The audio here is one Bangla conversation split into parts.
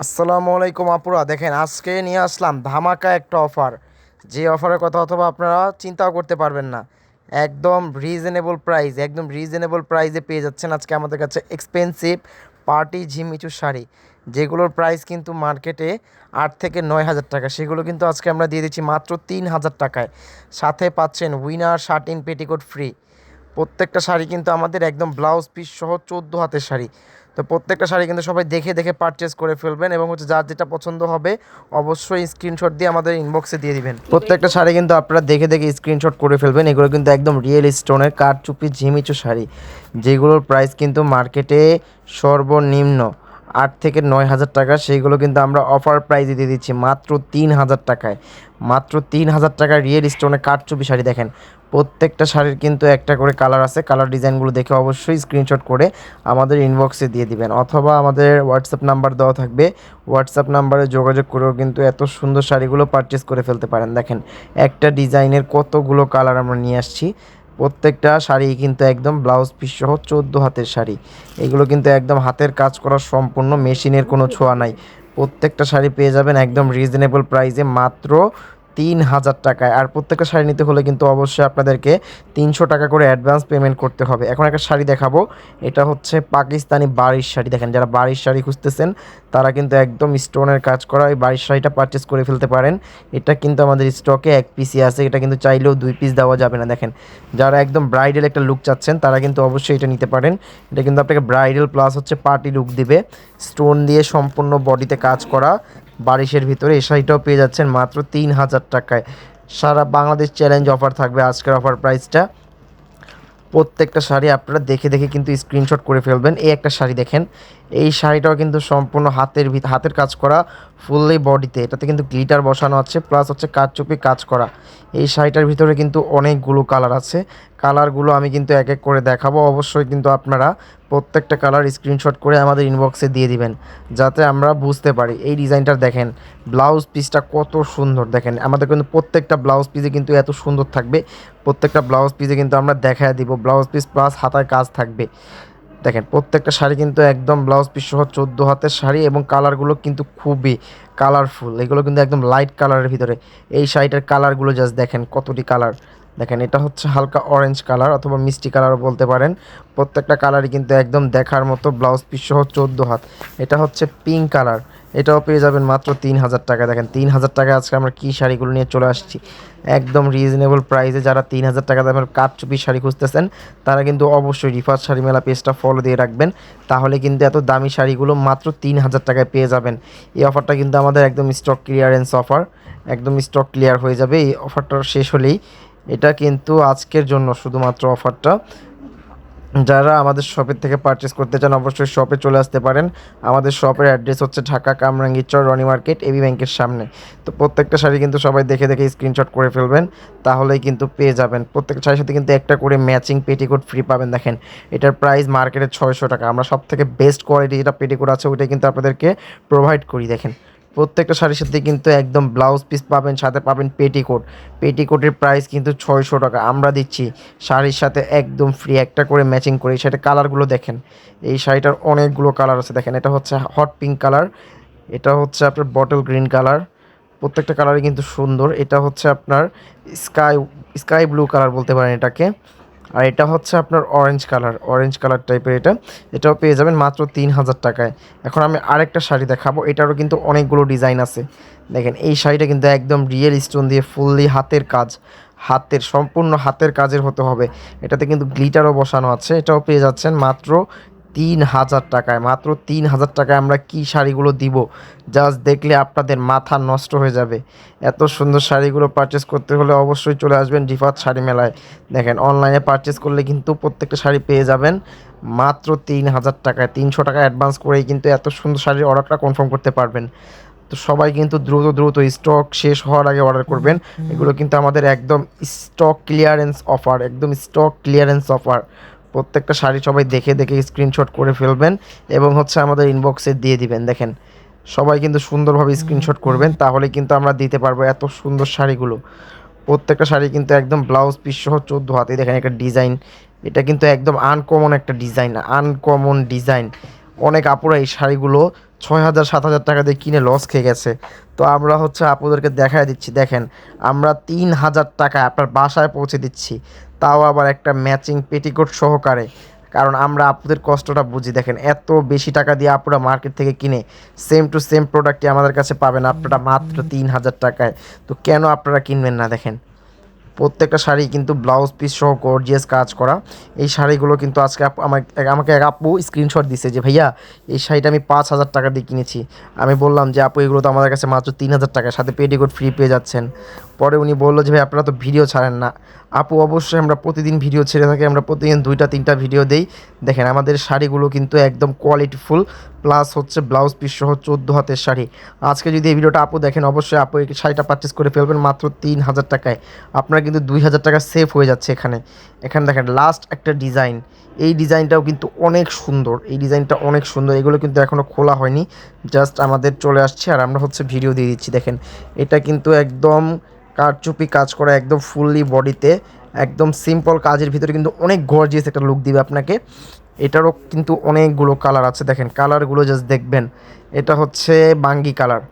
আসসালামু আলাইকুম আপুরা, দেখেন আজকে নিয়ে আসলাম ধামাকা একটা অফার। যে অফারের কথা অথবা আপনারা চিন্তাও করতে পারবেন না। একদম রিজনেবল প্রাইস একদম রিজনেবল প্রাইসে পেয়ে যাচ্ছেন আজকে আমাদের কাছে এক্সপেন্সিভ পার্টি ঝিমিচু শাড়ি। যেগুলোর প্রাইস কিন্তু মার্কেটে আট থেকে নয় হাজার টাকা, সেগুলো কিন্তু আজকে আমরা দিয়ে দিচ্ছি মাত্র তিন হাজার টাকায়। সাথে পাচ্ছেন উইনার শার্টিন পেটিকোট ফ্রি প্রত্যেকটা শাড়ি কিন্তু আমাদের একদম ব্লাউজ পিস সহ চোদ্দ হাতের শাড়ি। তো প্রত্যেকটা শাড়ি কিন্তু সবাই দেখে দেখে পারচেস করে ফেলবেন এবং হচ্ছে যার যেটা পছন্দ হবে অবশ্যই স্ক্রিনশট দিয়ে আমাদের ইনবক্সে দিয়ে দিবেন। প্রত্যেকটা শাড়ি কিন্তু আপনারা দেখে দেখে স্ক্রিনশট করে ফেলবেন। এগুলো কিন্তু একদম রিয়েল স্টোনের কাঠচুপি ঝিমিচু শাড়ি, যেগুলোর প্রাইস কিন্তু মার্কেটে সর্বনিম্ন। আট থেকে নয় হাজার টাকা, সেইগুলো কিন্তু আমরা অফার প্রাইজে দিয়ে দিচ্ছি মাত্র তিন হাজার টাকায়। মাত্র তিন হাজার টাকায় রিয়েল স্টোনে কাঠচুপি শাড়ি দেখেন। প্রত্যেকটা শাড়ির কিন্তু একটা করে কালার আছে। কালার ডিজাইনগুলো দেখে অবশ্যই স্ক্রিনশট করে আমাদের ইনবক্সে দিয়ে দিবেন। অথবা আমাদের হোয়াটসঅ্যাপ নাম্বার দেওয়া থাকবে। হোয়াটসঅ্যাপ নাম্বারে যোগাযোগ করেও কিন্তু এত সুন্দর শাড়িগুলো পারচেস করে ফেলতে পারেন। দেখেন, একটা ডিজাইনের কতগুলো কালার আমরা নিয়ে আসছি। প্রত্যেকটা শাড়ি কিন্তু একদম ব্লাউজ পিস সহ চোদ্দ হাতের শাড়ি। এগুলো কিন্তু একদম হাতের কাজ করা সম্পূর্ণ, মেশিনের কোনো ছোঁয়া নাই। প্রত্যেকটা শাড়ি পেয়ে যাবেন একদম রিজনেবল প্রাইসে মাত্র তিন হাজার টাকায়। আর প্রত্যেকটা শাড়ি নিতে হলে কিন্তু অবশ্যই আপনাদেরকে তিনশো টাকা করে অ্যাডভান্স পেমেন্ট করতে হবে। এখন একটা শাড়ি দেখাবো। এটা হচ্ছে পাকিস্তানি বাড়ির শাড়ি। দেখেন, যারা বাড়ির শাড়ি খুঁজতেছেন, তারা কিন্তু একদম স্টোনের কাজ করা এই বাড়ির শাড়িটা পারচেস করে ফেলতে পারেন। এটা কিন্তু আমাদের স্টকে এক পিসই আছে। এটা কিন্তু চাইলেও দুই পিস দেওয়া যাবে না। দেখেন, যারা একদম ব্রাইডাল একটা লুক চাচ্ছেন, তারা কিন্তু অবশ্যই এটা নিতে পারেন। এটা কিন্তু আপনাকে ব্রাইডাল প্লাস হচ্ছে পার্টি লুক দিবে। স্টোন দিয়ে সম্পূর্ণ বডিতে কাজ করা। বারিশের ভিতরে এই শাড়িটাও পেয়ে যাচ্ছেন মাত্র তিন হাজার টাকায়। সারা বাংলাদেশ চ্যালেঞ্জ অফার থাকবে আজকের অফার প্রাইসটা প্রত্যেকটা শাড়ি আপনারা দেখে দেখে কিন্তু স্ক্রিনশট করে ফেলবেন। এই একটা শাড়ি দেখেন এই শাড়িটাও কিন্তু সম্পূর্ণ হাতের হাতের কাজ করা, ফুললি বডিতে। এটাতে কিন্তু গ্লিটার বসানো আছে প্লাস হচ্ছে কাঠচুপি কাজ করা। এই শাড়িটার ভিতরে কিন্তু অনেকগুলো কালার আছে। কালারগুলো আমি কিন্তু এক এক করে দেখাবো। অবশ্যই কিন্তু আপনারা প্রত্যেকটা কালার স্ক্রিনশট করে আমাদের ইনবক্সে দিয়ে দিবেন, যাতে আমরা বুঝতে পারি। এই ডিজাইনটা দেখেন ব্লাউজ পিসটা কত সুন্দর। দেখেন, আমাদের কিন্তু প্রত্যেকটা ব্লাউজ পিসে কিন্তু এত সুন্দর থাকবে। প্রত্যেকটা ব্লাউজ পিসে কিন্তু আমরা দেখায় দিব। ব্লাউজ পিস প্লাস হাতায় কাজ থাকবে। দেখেন, প্রত্যেকটা শাড়ি কিন্তু একদম ব্লাউজ পিস সহ চোদ্দ হাতের শাড়ি এবং কালারগুলো কিন্তু খুবই কালারফুল এগুলো কিন্তু একদম লাইট কালারের ভিতরে। এই শাড়িটার কালারগুলো জাস্ট দেখেন কতটি কালার দেখেন, এটা হচ্ছে হালকা অরেঞ্জ কালার অথবা মিষ্টি কালারও বলতে পারেন। প্রত্যেকটা কালারই কিন্তু একদম দেখার মতো ব্লাউজ পিস সহ চোদ্দ হাত। এটা হচ্ছে পিঙ্ক কালার এটাও পেয়ে যাবেন মাত্র তিন হাজার টাকা। দেখেন তিন হাজার টাকা আজকে আমরা কী শাড়িগুলো নিয়ে চলে আসছি। একদম রিজনেবল প্রাইসে যারা তিন হাজার টাকা দামের কাঠচুপি শাড়ি খুঁজতেছেন, তারা কিন্তু অবশ্যই রিফার শাড়ি মেলা পেজটা ফলো দিয়ে রাখবেন। তাহলে কিন্তু এত দামি শাড়িগুলো মাত্র তিন হাজার টাকায় পেয়ে যাবেন। এই অফারটা কিন্তু আমাদের একদম স্টক ক্লিয়ারেন্স অফার একদম স্টক ক্লিয়ার হয়ে যাবে। এই অফারটা শেষ হলেই এটা কিন্তু আজকের জন্য শুধুমাত্র অফারটা যারা আমাদের শপের থেকে পারচেস করতে চান, অবশ্যই শপে চলে আসতে পারেন। আমাদের শপের অ্যাড্রেস হচ্ছে ঢাকা কামরাঙ্গীচর রনি মার্কেট এবি ব্যাংকের সামনে। তো প্রত্যেকটা শাড়ি কিন্তু সবাই দেখে দেখে স্ক্রিনশট করে ফেলবেন, তাহলেই কিন্তু পেয়ে যাবেন। প্রত্যেকটা শাড়ির সাথে কিন্তু একটা করে ম্যাচিং পেটিকোট ফ্রি পাবেন, দেখেন। এটার প্রাইস মার্কেটে ছয়শো টাকা। আমরা সব থেকে বেস্ট কোয়ালিটি যেটা পেটিকোট আছে, ওইটাই কিন্তু আপনাদেরকে প্রোভাইড করি, দেখেন। প্রত্যেকটা শাড়ির সাথে কিন্তু একদম ব্লাউজ পিস পাবেন, সাথে পাবেন পেটিকোট পেটিকোটের প্রাইস কিন্তু ছয়শো টাকা। আমরা দিচ্ছি শাড়ির সাথে একদম ফ্রি একটা করে ম্যাচিং করে। সেটা কালারগুলো দেখেন। এই শাড়িটার অনেকগুলো কালার আছে। দেখেন, এটা হচ্ছে হট পিঙ্ক কালার এটা হচ্ছে আপনার বটল গ্রিন কালার প্রত্যেকটা কালারই কিন্তু সুন্দর। এটা হচ্ছে আপনার স্কাই স্কাই ব্লু কালার বলতে পারেন এটাকে। আর এটা হচ্ছে আপনার অরেঞ্জ কালার অরেঞ্জ কালার টাইপের এটা। এটাও পেয়ে যাবেন মাত্র তিন হাজার টাকায়। এখন আমি আরেকটা শাড়ি দেখাবো, এটারও কিন্তু অনেকগুলো ডিজাইন আছে। দেখেন, এই শাড়িটা কিন্তু একদম রিয়েল স্টোন দিয়ে ফুললি হাতের কাজ। হাতের, সম্পূর্ণ হাতের কাজের হতে হবে। এটাতে কিন্তু গ্লিটারও বসানো আছে, এটাও পেয়ে যাচ্ছেন মাত্র তিন হাজার টাকায়, মাত্র তিন হাজার টাকায় আমরা কি শাড়িগুলো দিব? জাস্ট দেখলে আপনাদের মাথা নষ্ট হয়ে যাবে। এত সুন্দর শাড়িগুলো পারচেস করতে হলে অবশ্যই চলে আসবেন রিফাত শাড়ি মেলায়। দেখেন অনলাইনে পারচেস করলে কিন্তু প্রত্যেকটা শাড়ি পেয়ে যাবেন। মাত্র তিন হাজার টাকায়, তিনশো টাকা অ্যাডভান্স করেই কিন্তু এত সুন্দর শাড়ির অর্ডারটা কনফার্ম করতে পারবেন। তো সবাই কিন্তু দ্রুত দ্রুত স্টক শেষ হওয়ার আগে অর্ডার করবেন। এগুলো কিন্তু আমাদের একদম স্টক ক্লিয়ারেন্স অফার একদম স্টক ক্লিয়ারেন্স অফার প্রত্যেকটা শাড়ি সবাই দেখে দেখে স্ক্রিনশট করে ফেলবেন এবং হচ্ছে আমাদের ইনবক্সে দিয়ে দিবেন। দেখেন, সবাই কিন্তু সুন্দরভাবে স্ক্রিনশট করবেন, তাহলে কিন্তু আমরা দিতে পারব এত সুন্দর শাড়িগুলো। প্রত্যেকটা শাড়ি কিন্তু একদম ব্লাউজ পিস সহ চোদ্দ হাতে। দেখেন একটা ডিজাইন এটা কিন্তু একদম আনকমন একটা ডিজাইন আনকমন ডিজাইন অনেক আপুরা এই শাড়িগুলো ছয় হাজার, সাত হাজার টাকা দিয়ে কিনে লস খেয়ে গেছে। তো আমরা হচ্ছে আপনাদেরকে দেখায় দিচ্ছি, দেখেন, আমরা তিন হাজার টাকা আপনার বাসায় পৌঁছে দিচ্ছি। তাও আবার একটা ম্যাচিং পেটিকোট সহকারে। কারণ আমরা আপুদের কষ্টটা বুঝি, দেখেন, এত বেশি টাকা দিয়ে আপুরা মার্কেট থেকে কিনে সেম টু সেম প্রোডাক্টই আমাদের কাছে পাবেন আপনারা মাত্র তিন হাজার টাকায়। তো কেন আপনারা কিনবেন না, দেখেন? প্রত্যেকটা শাড়ি কিন্তু ব্লাউজ পিস সহ গর্জিয়াস কাজ করা। এই শাড়িগুলো কিন্তু আজকে আমাকে আমাকে এক আপু স্ক্রিনশট দিছে যে, ভাইয়া, এই শাড়িটা আমি পাঁচ হাজার টাকা দিয়ে কিনেছি। আমি বললাম যে, আপু, এগুলো তো আমাদের কাছে মাত্র তিন হাজার টাকার সাথে পেটিকোট ফ্রি পেয়ে যাচ্ছেন। পরে উনি বলল যে ভাই আপনারা তো ভিডিও ছাড়েন না। আপু, অবশ্যই আমরা প্রতিদিন ভিডিও ছেড়ে থাকি, আমরা প্রতিদিন দুইটা, তিনটা ভিডিও দেই। দেখেন, আমাদের শাড়িগুলো কিন্তু একদম কোয়ালিটিফুল প্লাস হচ্ছে ব্লাউজ পিস সহ চোদ্দ হাতের শাড়ি। আজকে যদি এই ভিডিওটা আপু দেখেন, অবশ্যই আপু এই শাড়িটা পারচেস করে ফেলবেন মাত্র তিন হাজার টাকায়। আপনার কিন্তু দুই হাজার টাকা সেভ হয়ে যাচ্ছে এখানে। এখানে দেখেন লাস্ট একটা ডিজাইন এই ডিজাইনটাও কিন্তু অনেক সুন্দর। এই ডিজাইনটা অনেক সুন্দর। এগুলো কিন্তু এখনও খোলা হয়নি। জাস্ট আমাদের চলে আসছে আর আমরা হচ্ছে ভিডিও দিয়ে দিচ্ছি। দেখেন, এটা কিন্তু একদম কারচুপি কাজ করা, একদম ফুললি বডিতে একদম সিম্পল কাজের ভিতরে কিন্তু অনেক গর্জিয়াস একটা লুক দিবে আপনাকে। এটারও কিন্তু অনেকগুলো কালার আছে। দেখেন, কালারগুলো জাস্ট দেখবেন। এটা হচ্ছে বাঙ্গি কালার।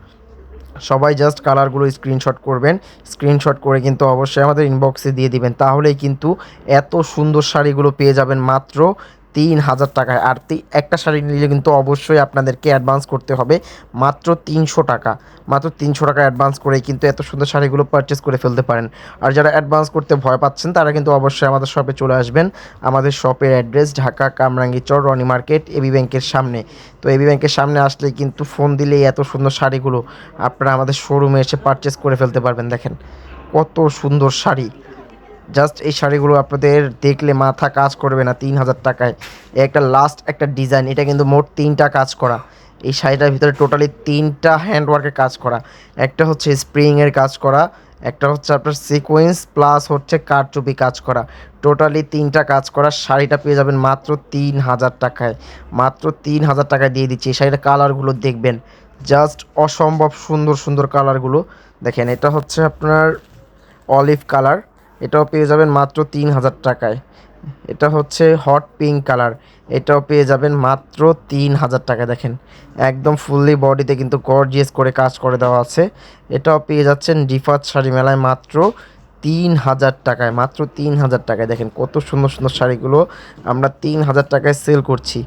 সবাই জাস্ট কালারগুলো স্ক্রিনশট করবেন। স্ক্রিনশট করে কিন্তু অবশ্যই আমাদের ইনবক্সে দিয়ে দিবেন। তাহলেই কিন্তু এত সুন্দর শাড়িগুলো পেয়ে যাবেন মাত্র তিন হাজার টাকায়। আর একটা শাড়ি নিলে কিন্তু অবশ্যই আপনাদেরকে অ্যাডভান্স করতে হবে মাত্র তিনশো টাকা। মাত্র তিনশো টাকা অ্যাডভান্স করে কিন্তু এত সুন্দর শাড়িগুলো পারচেস করে ফেলতে পারেন। আর যারা অ্যাডভান্স করতে ভয় পাচ্ছেন, তারা কিন্তু অবশ্যই আমাদের শপে চলে আসবেন। আমাদের শপের address Dhaka Kamrangirchar Rony market AB ব্যাংকের সামনে। তো এবি ব্যাংকের সামনে আসলে কিন্তু ফোন দিলেই এত সুন্দর শাড়িগুলো আপনারা আমাদের শোরুমে এসে পারচেস করে ফেলতে পারবেন। দেখেন কত সুন্দর শাড়ি। জাস্ট এই শাড়িগুলো আপনাদের দেখলে মাথা কাজ করবে না তিন হাজার টাকায়। একটা লাস্ট একটা ডিজাইন এটা কিন্তু মোট তিনটা কাজ করা। এই শাড়িটার ভিতরে টোটালি তিনটা হ্যান্ডওয়ার্কের কাজ করা। একটা হচ্ছে স্প্রিংয়ের কাজ করা, একটা হচ্ছে আপনার সিকোয়েন্স প্লাস হচ্ছে কারচুপি কাজ করা। টোটালি তিনটা কাজ করা, শাড়িটা পেয়ে যাবেন মাত্র তিন হাজার টাকায়। মাত্র তিন হাজার টাকায় দিয়ে দিচ্ছি। এই শাড়িটার কালারগুলো দেখবেন। জাস্ট অসম্ভব সুন্দর সুন্দর কালারগুলো দেখেন, এটা হচ্ছে আপনার অলিভ কালার এটাও পেয়ে যাবেন মাত্র তিন হাজার টাকায়। এটা হচ্ছে হট পিঙ্ক কালার এটাও পেয়ে যাবেন মাত্র তিন হাজার টাকা দেখেন। একদম ফুললি বডিতে কিন্তু গর্জিয়াস করে কাজ করে দেওয়া আছে। এটাও পেয়ে যাচ্ছেন ডিফাত শাড়ি মেলায় মাত্র তিন হাজার টাকায়, মাত্র তিন হাজার টাকায়। দেখেন কত সুন্দর সুন্দর শাড়িগুলো আমরা তিন হাজার টাকায় সেল করছি।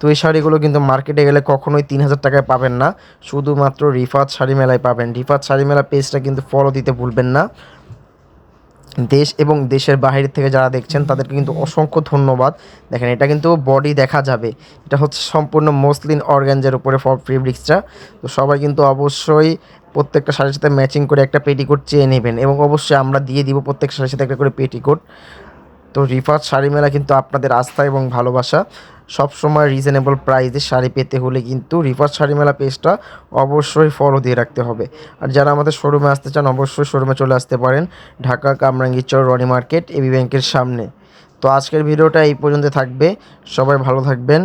তো এই শাড়িগুলো কিন্তু মার্কেটে গেলে কখনোই তিন হাজার টাকায় পাবেন না। শুধুমাত্র রিফাত শাড়ি মেলায় পাবেন। রিফাত শাড়ি মেলা পেজটা কিন্তু ফলো দিতে ভুলবেন না। দেশ এবং দেশের বাইরে থেকে যারা দেখছেন, তাদেরকে কিন্তু অসংখ্য ধন্যবাদ। দেখেন, এটা কিন্তু বডি দেখা যাবে। এটা হচ্ছে সম্পূর্ণ মসলিন অর্গ্যানজের উপরে ফেব্রিক্সটা তো সবাই কিন্তু অবশ্যই প্রত্যেকটা শাড়ির সাথে ম্যাচিং করে একটা পেটিকোট চেয়ে নেবেন এবং অবশ্যই আমরা দিয়ে দিব প্রত্যেক শাড়ির সাথে একটা করে পেটিকোট তো রিফাত শাড়ি মেলা কিন্তু আপনাদের আস্থা এবং ভালোবাসা। সব সময় রিজনেবল প্রাইসে শাড়ি পেতে হলে কিন্তু রিফার শাড়ি মেলা পেজটা অবশ্যই ফলো দিয়ে রাখতে হবে। আর যারা আমাদের শোরুমে আসতে চান, অবশ্যই শোরুমে চলে আসতে পারেন। ঢাকা কামরাঙ্গীচর রনি মার্কেট এবি ব্যাংকের সামনে। তো আজকের ভিডিওটা এই পর্যন্ত থাকবে। সবাই ভালো থাকবেন।